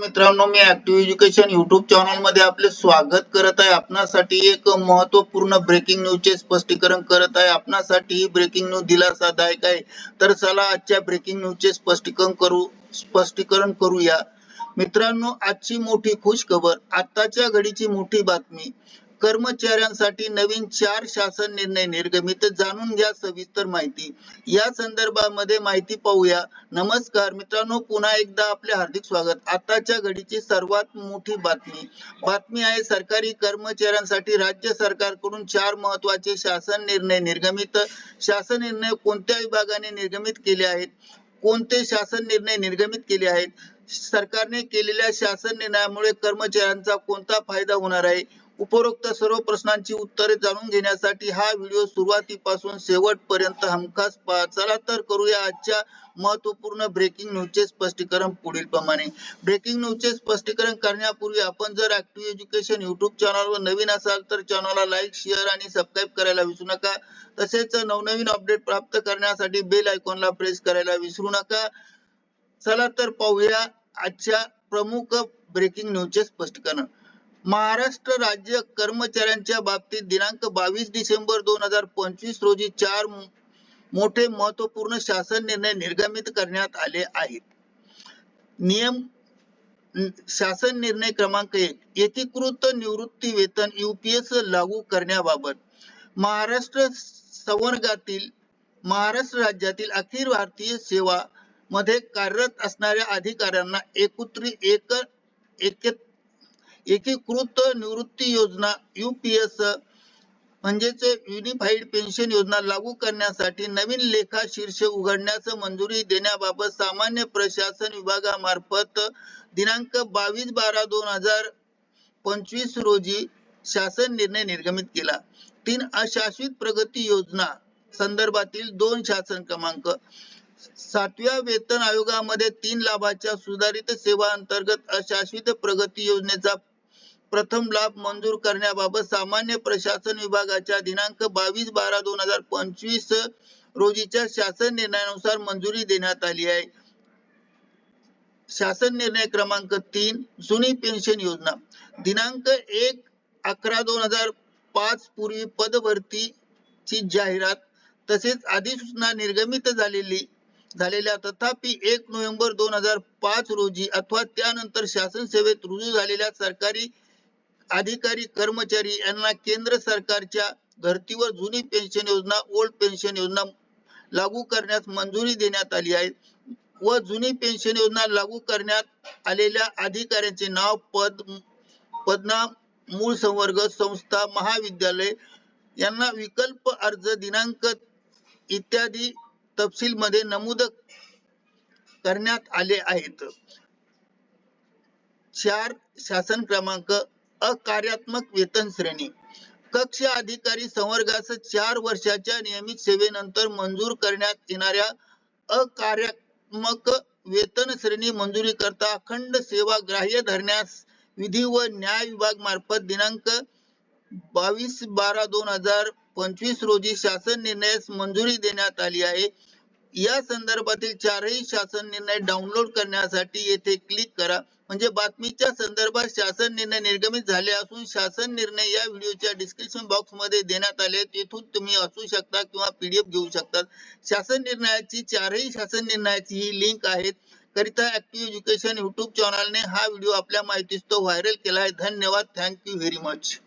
मित्रांनो मी active education YouTube चॅनलमध्ये आपले स्वागत करत आहे. आपणासाठी एक महत्त्वपूर्ण ब्रेकिंग न्यूजचे स्पष्टीकरण करत आहे. आपणासाठी ब्रेकिंग न्यूज दिलासादायक आहे. तर चला आजच्या ब्रेकिंग न्यूजचे स्पष्टीकरण करू स्पष्टीकरण करूया. मित्रांनो आजची मोठी खुश खबर आताच्या घडीची मोठी बातमी. कर्मचाऱ्यांसाठी नवीन चार शासन निर्णय निर्गमित. जाणून घ्या सविस्तर माहिती. या संदर्भामध्ये माहिती पाहूया. नमस्कार मित्रांनो पुन्हा एकदा आपले हार्दिक स्वागत. आताच्या घडीची सर्वात मोठी बातमी. बातमी आहे सरकारी कर्मचाऱ्यांसाठी राज्य सरकारकडून चार महत्त्वाचे शासन निर्णय निर्गमित. शासन निर्णय कोणत्या विभागाने निर्गमित केले आहेत? कोणते शासन निर्णय निर्गमित केले आहेत? सरकारने केलेल्या शासन निर्णयामुळे कर्मचाऱ्यांचा कोणता फायदा होणार आहे? उपरोक्त सर्व प्रश्नांची उत्तरे जाणून घेण्यासाठी हा व्हिडिओ सुरुवातीपासून शेवटपर्यंत हमखास पहा. चला तर करूया आजच्या महत्त्वपूर्ण ब्रेकिंग न्यूजचे स्पष्टीकरण पुढील प्रमाणे ब्रेकिंग न्यूजचे स्पष्टीकरण करण्यापूर्वी आपण जर ऍक्टिव्ह एज्युकेशन युट्यूब चॅनलवर नवीन असाल तर चॅनलला लाईक शेअर आणि सबस्क्राईब करायला विसरू नका. तसेच नवनवीन अपडेट प्राप्त करण्यासाठी बेल आयकॉनला प्रेस करायला विसरू नका. चला तर पाहूया आजच्या प्रमुख ब्रेकिंग न्यूजचे स्पष्टीकरण. महाराष्ट्र राज्य कर्मचाऱ्यांच्या बाबतीत दिनांक बावीस डिसेंबर दोन हजार पंचवीस रोजी चार मोठे महत्त्वपूर्ण शासन निर्णय निर्गमित करण्यात आले आहेत. नियम शासन निर्णय क्रमांक एक एकीकृत निवृत्ती वेतन युपीएस लागू करण्याबाबत महाराष्ट्र संवर्गातील महाराष्ट्र राज्यातील अखिल भारतीय सेवा मध्ये कार्यरत असणाऱ्या अधिकाऱ्यांना एकत्रित एक एक एकीकृत निवृत्ती योजना युपीएस म्हणजेच युनिफाईड पेन्शन योजना लागू करण्यासाठी नवीन लेखा शीर्ष उघडण्यास मंजुरी देण्याबाबत सामान्य प्रशासन विभागामार्फत दिनांक बावीस बारा दोन हजार पंचवीस रोजी शासन निर्णय निर्गमित केला. तीन अशाश्वित प्रगती योजना संदर्भातील दोन शासन क्रमांक. सातव्या वेतन आयोगामध्ये तीन लाभाच्या सुधारित सेवा अंतर्गत अशाश्वित प्रगती योजनेचा प्रथम लाभ मंजूर करण्याबाबत सामान्य प्रशासन विभागाच्या दिनांक बावीस बारा दोन हजार पंचवीस रोजीच्या शासन निर्णयानुसार मंजुरी देण्यात आली आहे. शासन निर्णय क्रमांक तीन जुनी पेन्शन योजना. दिनांक एक अकरा दोन हजार पाच पूर्वी पदभरतीची जाहिरात तसेच अधिसूचना निर्गमित झालेली झालेल्या तथापि एक नोव्हेंबर दोन हजार पाच रोजी अथवा त्यानंतर शासन सेवेत रुजू झालेल्या सरकारी अधिकारी कर्मचारी यांना केंद्र सरकारच्या धर्तीवर जुनी पेन्शन योजना ओल्ड पेन्शन योजना लागू करण्यास मंजुरी देण्यात आली आहे व जुनी पेन्शन योजना लागू करण्यात आलेल्या अधिकाऱ्यांचे नाव पद पदनाम मूळ संवर्ग संस्था महाविद्यालय यांना विकल्प अर्ज दिनांक इत्यादी तपशील मध्ये नमूद करण्यात आले आहेत. चार शासन क्रमांक अकार्यात्मक वेतन श्रेणी. कक्ष अधिकारी संवर्गास चार वर्षाच्या नियमित सेवेनंतर मंजूर करण्यात येणाऱ्या अकार्यात्मक वेतन श्रेणी मंजुरी करता अखंड सेवा ग्राह्य धरण्यास विधी व न्याय विभाग मार्फत दिनांक बावीस बारा दोन हजार पंचवीस रोजी शासन निर्णयास मंजुरी देण्यात आली आहे. या संदर्भातील चारही शासन निर्णय डाउनलोड करण्यासाठी येथे क्लिक करा. म्हणजे बातमीच्या संदर्भात शासन निर्णय निर्गमित झाले असून शासन निर्णय या व्हिडिओच्या डिस्क्रिप्शन बॉक्समध्ये देण्यात आले तेथून तुम्ही असू शकता किंवा पीडीएफ घेऊ शकता. शासन निर्णयाची चारही शासन निर्णयाची ही लिंक आहेत. करिता ऍक्टिव्ह एज्युकेशन युट्यूब चॅनलने हा व्हिडिओ आपल्या माहितीस्तव व्हायरल केला आहे. धन्यवाद. Thank you very much